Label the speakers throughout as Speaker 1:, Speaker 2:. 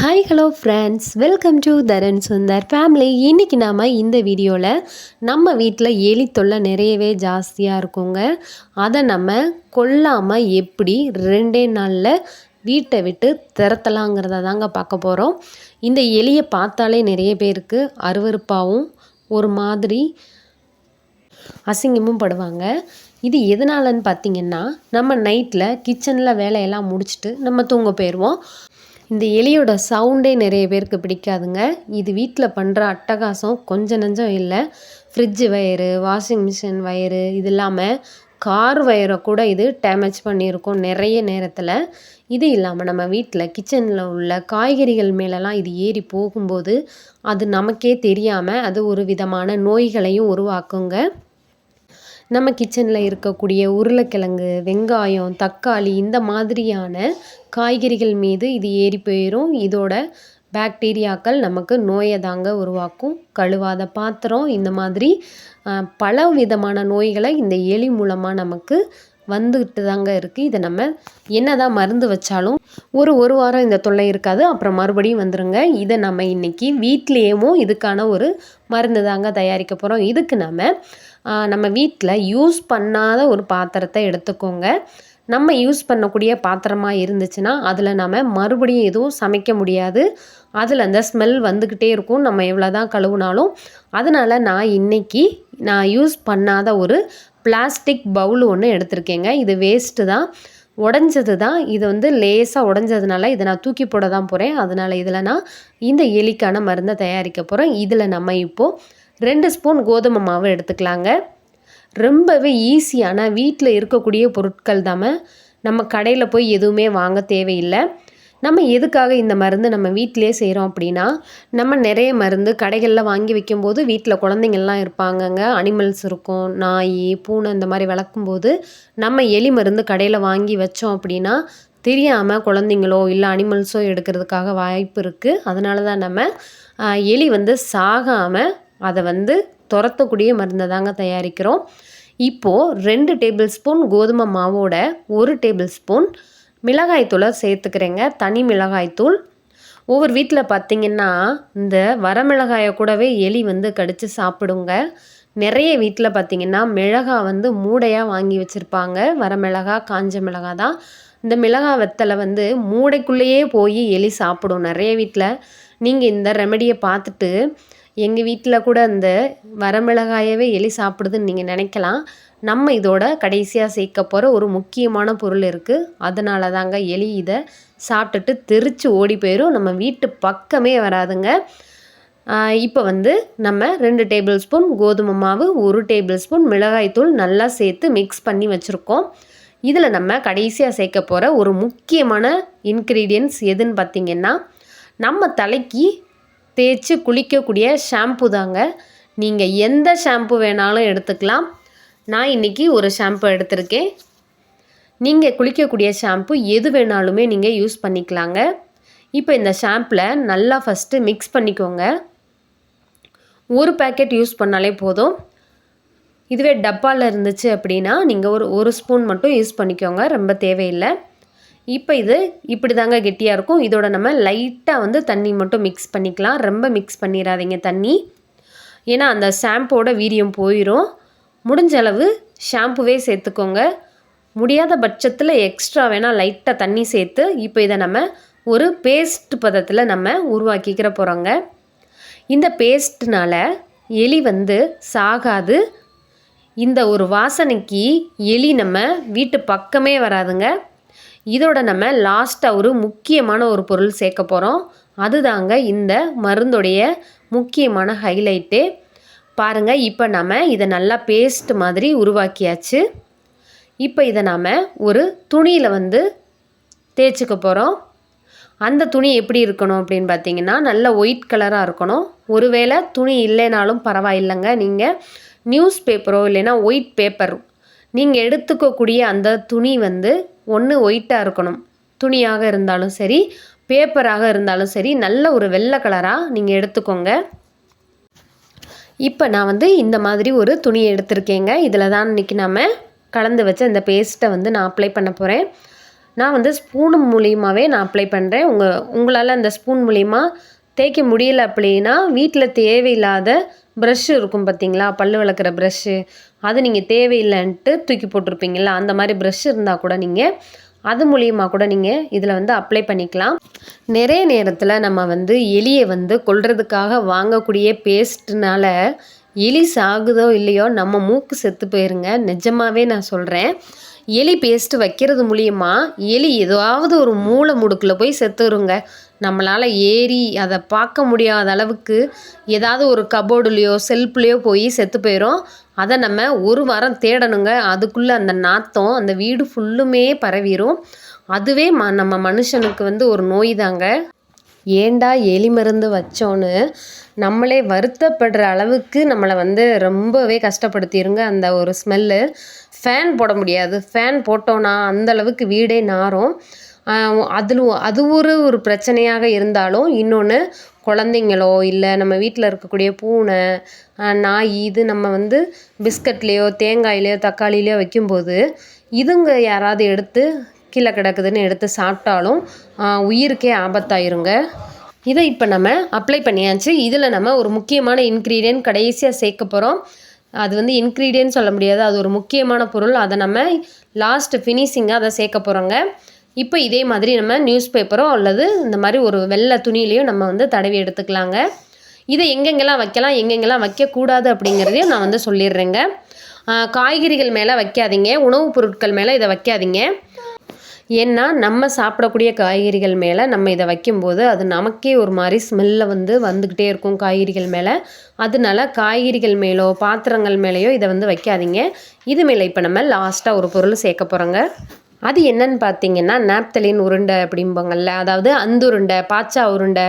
Speaker 1: Hi hello friends welcome to Dharan Sundar family இன்றைக்கி நாம் இந்த வீடியோவில் நம்ம வீட்டில் எலி தொல்லை நிறையவே ஜாஸ்தியாக இருக்குங்க. அதை நம்ம கொல்லாமல் எப்படி ரெண்டே நாளில் வீட்டை விட்டு திறத்தலாங்கிறத தாங்க பார்க்க போகிறோம் இந்த எலியை பார்த்தாலே நிறைய பேருக்கு அருவருப்பாகவும் ஒரு மாதிரி அசிங்கமும் படுவாங்க. இது எதனாலன்னு பார்த்தீங்கன்னா நம்ம நைட்டில் கிச்சனில் வேலையெல்லாம் முடிச்சுட்டு நம்ம தூங்க போயிடுவோம் இந்த எலியோட சவுண்டே நிறைய பேருக்கு பிடிக்காதுங்க. இது வீட்டில் பண்ணுற அட்டகாசம் கொஞ்சம் நஞ்சம் இல்லை. Fridge wire washing machine wire இது இல்லாமல் கார் வயரை கூட இது டேமேஜ் பண்ணியிருக்கோம் நிறைய நேரத்தில். இது இல்லாமல் நம்ம வீட்டில் கிச்சனில் உள்ள காய்கறிகள் மேலெலாம் இது ஏறி போகும்போது அது நமக்கே தெரியாமல் அது ஒரு விதமான நோய்களையும் உருவாக்குங்க. நம்ம கிச்சனில் இருக்கக்கூடிய உருளைக்கிழங்கு வெங்காயம் தக்காளி இந்த மாதிரியான காய்கறிகள் மீது இது ஏறி போயிடும் இதோட பாக்டீரியாக்கள் நமக்கு நோயை தாங்க உருவாக்கும். கழுவாத பாத்திரம் இந்த மாதிரி பல விதமான நோய்களை இந்த எலி மூலமாக நமக்கு வந்துக்கிட்டு தாங்க இருக்குது இதை நம்ம என்ன தான் மருந்து வச்சாலும் ஒரு ஒரு வாரம் இந்த தொல்லை இருக்காது. அப்புறம் மறுபடியும் வந்துடுங்க இதை நம்ம இன்றைக்கி வீட்லேயேவும் இதுக்கான ஒரு மருந்து தாங்க தயாரிக்க போகிறோம் இதுக்கு நம்ம நம்ம வீட்டில் யூஸ் பண்ணாத ஒரு பாத்திரத்தை எடுத்துக்கோங்க. நம்ம யூஸ் பண்ணக்கூடிய பாத்திரமாக இருந்துச்சுன்னா அதில் நம்ம மறுபடியும் எதுவும் சமைக்க முடியாது. அதில் அந்த ஸ்மெல் வந்துக்கிட்டே இருக்கும். நம்ம எவ்வளோ தான் கழுவுனாலும். அதனால் நான் இன்றைக்கி நான் யூஸ் பண்ணாத ஒரு பிளாஸ்டிக் பவுல் ஒன்று எடுத்திருக்கேங்க. இது வேஸ்ட்டு தான். உடஞ்சது தான். இது வந்து லேசாக உடஞ்சதுனால இதை நான் தூக்கி போட தான் போகிறேன் அதனால் இதில் நான் இந்த எலிக்கான மருந்தை தயாரிக்க போகிறேன் இதில் நம்ம இப்போது ரெண்டு ஸ்பூன் கோதுமை மாவு எடுத்துக்கலாங்க. ரொம்பவே ஈஸியான வீட்டில் இருக்கக்கூடிய பொருட்கள் தான் நம்ம கடையில் போய் எதுவுமே வாங்க தேவையில்லை. நம்ம எதுக்காக இந்த மருந்து நம்ம வீட்டிலே செய்கிறோம் அப்படின்னா நம்ம நிறைய மருந்து கடைகளில் வாங்கி வைக்கும்போது வீட்டில் குழந்தைங்கள்லாம் இருப்பாங்கங்க. அனிமல்ஸ் இருக்கும் நாய் பூனை இந்த மாதிரி வளர்க்கும்போது நம்ம எலி மருந்து கடையில் வாங்கி வச்சோம் அப்படின்னா தெரியாமல் குழந்தைங்களோ இல்லை அனிமல்ஸோ எடுக்கிறதுக்காக வாய்ப்பு இருக்குது. அதனால தான் நம்ம எலி வந்து சாகாமல் அதை வந்து துரத்தக்கூடிய மருந்தை தாங்க தயாரிக்கிறோம். இப்போது ரெண்டு டேபிள் ஸ்பூன் கோதுமை மாவோட ஒரு டேபிள் ஸ்பூன் மிளகாய்த்தூளை சேர்த்துக்கிறேங்க. தனி மிளகாய்த்தூள் ஒவ்வொரு வீட்டில் பார்த்திங்கன்னா இந்த வரமிளகாயை கூடவே எலி வந்து கடித்து சாப்பிடுங்க. நிறைய வீட்டில் பார்த்திங்கன்னா மிளகாய் வந்து மூடையாக வாங்கி வச்சுருப்பாங்க. வரமிளகா காஞ்ச மிளகா தான். இந்த மிளகாய் வெத்தலை வந்து மூடைக்குள்ளேயே போய் எலி சாப்பிடும் நிறைய வீட்டில் நீங்கள் இந்த ரெமடியை பார்த்துட்டு எங்கள் வீட்டில் கூட அந்த வரமிளகாயவே எலி சாப்பிடுதுன்னு நீங்கள் நினைக்கலாம். நம்ம இதோட கடைசியாக சேர்க்க போகிற ஒரு முக்கியமான பொருள் இருக்குது அதனால தாங்க எலி இதை சாப்பிட்டுட்டு தெரித்து ஓடி போயிடும் நம்ம வீட்டு பக்கமே வராதுங்க. இப்போ வந்து நம்ம ரெண்டு டேபிள் ஸ்பூன் கோதுமை மாவு ஒரு டேபிள் ஸ்பூன் மிளகாய்த்தூள் நல்லா சேர்த்து மிக்ஸ் பண்ணி வச்சுருக்கோம். இதில் நம்ம கடைசியாக சேர்க்க போகிற ஒரு முக்கியமான இன்க்ரீடியன்ஸ் எதுன்னு பார்த்திங்கன்னா நம்ம தலைக்கு தேய்ச்சி குளிக்கக்கூடிய ஷாம்பு தாங்க. நீங்கள் எந்த ஷாம்பு வேணாலும் எடுத்துக்கலாம். நான் இன்றைக்கி ஒரு ஷாம்பு எடுத்திருக்கேன். நீங்கள் குளிக்கக்கூடிய ஷாம்பு எது வேணாலுமே நீங்கள் யூஸ் பண்ணிக்கலாங்க. இப்போ இந்த ஷாம்பில் நல்லா ஃபஸ்ட்டு மிக்ஸ் பண்ணிக்கோங்க. ஒரு பேக்கெட் யூஸ் பண்ணாலே போதும். இதுவே டப்பாவில் இருந்துச்சு அப்படின்னா நீங்கள் ஒரு ஒரு ஸ்பூன் மட்டும் யூஸ் பண்ணிக்கோங்க. ரொம்ப தேவையில்லை. இப்போ இது இப்படி தாங்க கெட்டியாக இருக்கும். இதோட நம்ம லைட்டாக வந்து தண்ணி மட்டும் மிக்ஸ் பண்ணிக்கலாம். ரொம்ப மிக்ஸ் பண்ணிடாதீங்க தண்ணி. ஏன்னா அந்த ஷாம்போட வீரியம் போயிடும் முடிஞ்ச அளவு ஷாம்புவே சேர்த்துக்கோங்க. முடியாத பட்சத்தில் எக்ஸ்ட்ரா வேணால் லைட்டாக தண்ணி சேர்த்து இப்போ இதை நம்ம ஒரு பேஸ்ட் பதத்தில் நம்ம உருவாக்கிக்கிற போகிறோங்க இந்த பேஸ்ட்னால் எலி வந்து சாகாது. இந்த ஒரு வாசனைக்கு எலி நம்ம வீட்டு பக்கமே வராதுங்க. இதோட நம்ம லாஸ்ட்டாக ஒரு முக்கியமான ஒரு பொருள் சேர்க்க போகிறோம் அதுதாங்க இந்த மருந்துடைய முக்கியமான ஹைலைட்டு பாருங்கள் இப்போ நம்ம இதை நல்லா பேஸ்ட் மாதிரி உருவாக்கியாச்சு. இப்போ இதை நாம் ஒரு துணியில் வந்து தேய்ச்சிக்க போகிறோம் அந்த துணி எப்படி இருக்கணும் அப்படின்னு பார்த்தீங்கன்னா நல்ல ஒயிட் கலராக இருக்கணும். ஒருவேளை துணி இல்லைனாலும் பரவாயில்லைங்க. நீங்கள் நியூஸ் பேப்பரோ இல்லைன்னா ஒயிட் பேப்பர் நீங்கள் எடுத்துக்கக்கூடிய அந்த துணி வந்து ஒன்று ஒயிட்டாக இருக்கணும். துணியாக இருந்தாலும் சரி பேப்பராக இருந்தாலும் சரி நல்ல ஒரு வெள்ளை கலராக நீங்கள் எடுத்துக்கோங்க. இப்போ நான் வந்து இந்த மாதிரி ஒரு துணியை எடுத்திருக்கேங்க. இதில் தான் இன்றைக்கி நம்ம கலந்து வச்ச இந்த பேஸ்ட்டை வந்து நான் அப்ளை பண்ண போகிறேன் நான் வந்து ஸ்பூன் மூலியமாகவே நான் அப்ளை பண்ணுறேன் உங்கள் உங்களால் அந்த ஸ்பூன் மூலியமாக தேய்க்க முடியல அப்படின்னா வீட்டில் தேவையில்லாத ப்ரஷ் இருக்கும் பார்த்தீங்களா பல் விளக்குற ப்ரஷ்ஷு அது நீங்கள் தேவையில்லைன்ட்டு தூக்கி போட்டிருப்பீங்களா அந்த மாதிரி ப்ரஷ் இருந்தால் கூட நீங்கள் அது மூலியமாக கூட நீங்கள் இதில் வந்து அப்ளை பண்ணிக்கலாம். நிறைய நேரத்தில் நம்ம வந்து எலியை வந்து கொள்றதுக்காக வாங்கக்கூடிய பேஸ்ட்னால எலி சாகுதோ இல்லையோ நம்ம மூக்கு செத்து போயிருங்க. நிஜமாகவே நான் சொல்கிறேன் எலி பேஸ்ட்டு வைக்கிறது மூலியமாக எலி ஏதாவது ஒரு மூளை முடுக்கில் போய் செத்துருங்க. நம்மளால் ஏறி அதை பார்க்க முடியாத அளவுக்கு ஏதாவது ஒரு கபோர்டுலேயோ செல்ஃப்லேயோ போய் செத்து போயிடும் அதை நம்ம ஒரு வாரம் தேடணுங்க. அதுக்குள்ளே அந்த நாத்தம் அந்த வீடு ஃபுல்லுமே பரவிடும் அதுவே ம நம்ம மனுஷனுக்கு வந்து ஒரு நோய் தாங்க. ஏண்டா எலி மருந்து வச்சோன்னு நம்மளே வருத்தப்படுற அளவுக்கு நம்மளை வந்து ரொம்பவே கஷ்டப்படுத்திடுங்க அந்த ஒரு ஸ்மெல்லு ஃபேன் போட முடியாது. ஃபேன் போட்டோன்னா அந்த அளவுக்கு வீடே நாரும் அதில் அது ஒரு ஒரு பிரச்சனையாக இருந்தாலும் இன்னொன்று குழந்தைங்களோ இல்லை நம்ம வீட்டில் இருக்கக்கூடிய பூனை நாய் இது நம்ம வந்து பிஸ்கட்லேயோ தேங்காயிலையோ தக்காளிலையோ வைக்கும்போது இதுங்க யாராவது எடுத்து கீழே கிடக்குதுன்னு எடுத்து சாப்பிட்டாலும் உயிருக்கே ஆபத்தாயிருங்க. இதை இப்போ நம்ம அப்ளை பண்ணியாச்சு. இதில் நம்ம ஒரு முக்கியமான இன்க்ரீடியன்ட் கடைசியாக சேர்க்க போகிறோம் அது வந்து இன்க்ரீடியன்ட் சொல்ல முடியாது. அது ஒரு முக்கியமான பொருள். அதை நம்ம லாஸ்ட் ஃபினிஷிங்காக அதை சேர்க்க போகிறோங்க இப்போ இதே மாதிரி நம்ம நியூஸ் பேப்பரோ அல்லது இந்த மாதிரி ஒரு வெள்ளை துணியிலையும் நம்ம வந்து தடவி எடுத்துக்கலாங்க. இதை எங்கெங்கெல்லாம் வைக்கலாம் எங்கெங்கெல்லாம் வைக்கக்கூடாது அப்படிங்கிறதையும் நான் வந்து சொல்லிடுறேங்க. காய்கறிகள் மேலே வைக்காதீங்க உணவுப் பொருட்கள் மேலே இதை வைக்காதீங்க. ஏன்னா நம்ம சாப்பிடக்கூடிய காய்கறிகள் மேலே நம்ம இதை வைக்கும்போது அது நமக்கே ஒரு மாதிரி ஸ்மெல்ல வந்து வந்துக்கிட்டே இருக்கும் காய்கறிகள் மேலே. அதனால காய்கறிகள் மேலோ பாத்திரங்கள் மேலேயோ இதை வந்து வைக்காதீங்க. இது மேலே இப்போ நம்ம லாஸ்ட்டாக ஒரு பொருள் சேர்க்க போகிறோங்க அது என்னன்னு பார்த்தீங்கன்னா நாப்தலின் உருண்டை அப்படிம்பாங்கல்ல அதாவது அந்த உருண்டை பாச்சா உருண்டை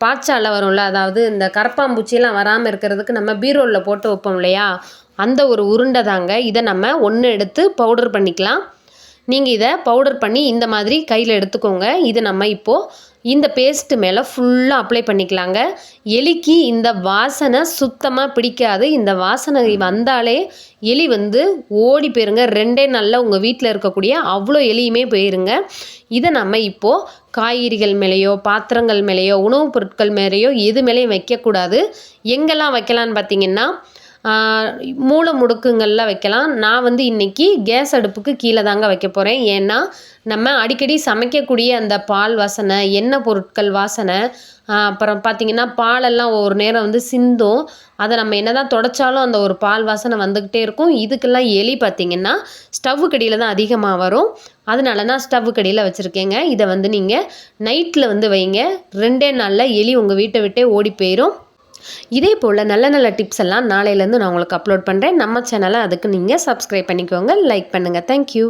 Speaker 1: பாச்சாவில் வரும்ல அதாவது இந்த கரப்பாம்பூச்சியெல்லாம் வராமல் இருக்கிறதுக்கு நம்ம பீரோலில் போட்டு வைப்போம் இல்லையா? அந்த ஒரு உருண்டை தாங்க. இதை நம்ம ஒன்று எடுத்து பவுடர் பண்ணிக்கலாம். நீங்கள் இதை பவுடர் பண்ணி இந்த மாதிரி கையில் எடுத்துக்கோங்க. இதை நம்ம இப்போது இந்த பேஸ்ட்டு மேலே ஃபுல்லாக அப்ளை பண்ணிக்கலாங்க. எலிக்கு இந்த வாசனை சுத்தமாக பிடிக்காது. இந்த வாசனை வந்தாலே எலி வந்து ஓடி போயிருங்க. ரெண்டே நாளில் உங்கள் வீட்டில் இருக்கக்கூடிய அவ்வளோ எலியுமே போயிருங்க. இதை நம்ம இப்போது காய்கறிகள் மேலேயோ பாத்திரங்கள் மேலேயோ உணவுப் பொருட்கள் மேலேயோ எது மேலேயும் வைக்கக்கூடாது. எங்கெல்லாம் வைக்கலான்னு பார்த்தீங்கன்னா மூளை முடுக்குங்களில் வைக்கலாம். நான் வந்து இன்றைக்கி கேஸ் அடுப்புக்கு கீழே தாங்க வைக்க போகிறேன் ஏன்னா நம்ம அடிக்கடி சமைக்கக்கூடிய அந்த பால் வாசனை எண்ணெய் பொருட்கள் வாசனை அப்புறம் பார்த்திங்கன்னா பாலெல்லாம் ஒரு நேரம் வந்து சிந்தும். அதை நம்ம என்ன தான் தொடச்சாலும் அந்த ஒரு பால் வாசனை வந்துக்கிட்டே இருக்கும். இதுக்கெல்லாம் எலி பார்த்திங்கன்னா ஸ்டவ்வு கடியில் தான் அதிகமாக வரும். அதனால நான் ஸ்டவ்வு கடியில் வச்சுருக்கேங்க. இதை வந்து நீங்கள் நைட்டில் வந்து வைங்க. ரெண்டே நாளில் எலி உங்கள் வீட்டை விட்டே ஓடி போயிடும் இதே போல் நல்ல நல்ல டிப்ஸ் எல்லாம் நாளையிலேருந்து நான் உங்களுக்கு அப்லோட் பண்ணுறேன் நம்ம சேனலை அதுக்கு நீங்கள் சப்ஸ்கிரைப் பண்ணிக்கோங்க. லைக் பண்ணுங்கள் தேங்க்யூ